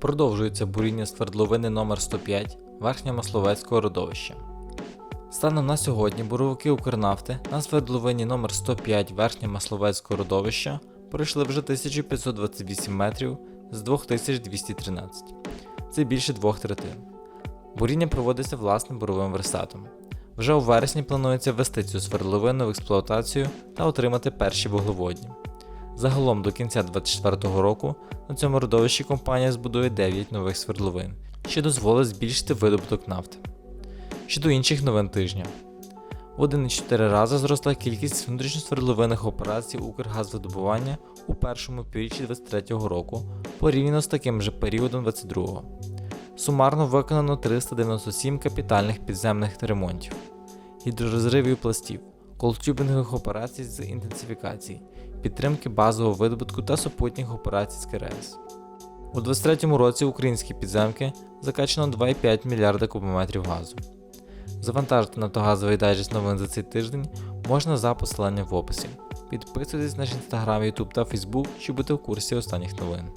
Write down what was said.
Продовжується буріння свердловини номер 105 Верхньомасловецького родовища. Станом на сьогодні буровики Укрнафти на свердловині номер 105 Верхньомасловецького родовища пройшли вже 1528 метрів з 2213. Це більше двох третин. Буріння проводиться власним буровим верстатом. Вже у вересні планується ввести цю свердловину в експлуатацію та отримати перші вуглеводні. Загалом до кінця 2024 року на цьому родовищі компанія збудує 9 нових свердловин, що дозволить збільшити видобуток нафти. Щодо інших новин тижня. В 1,4 рази зросла кількість внутрішньосвердловинних операцій Укргазвидобування у першому півріччі 2023 року порівняно з таким же періодом 2022. Сумарно виконано 397 капітальних підземних ремонтів, гідророзривів пластів, колтюбінгових операцій з інтенсифікації, підтримки базового видобутку та супутніх операцій з КРС. У 2023 році українські підземки закачано 2,5 мільярда кубометрів газу. Завантажити нафтогазовий дайджест новин за цей тиждень можна за посиланням в описі. Підписуйтесь на наш інстаграм, ютуб та фейсбук, щоб бути в курсі останніх новин.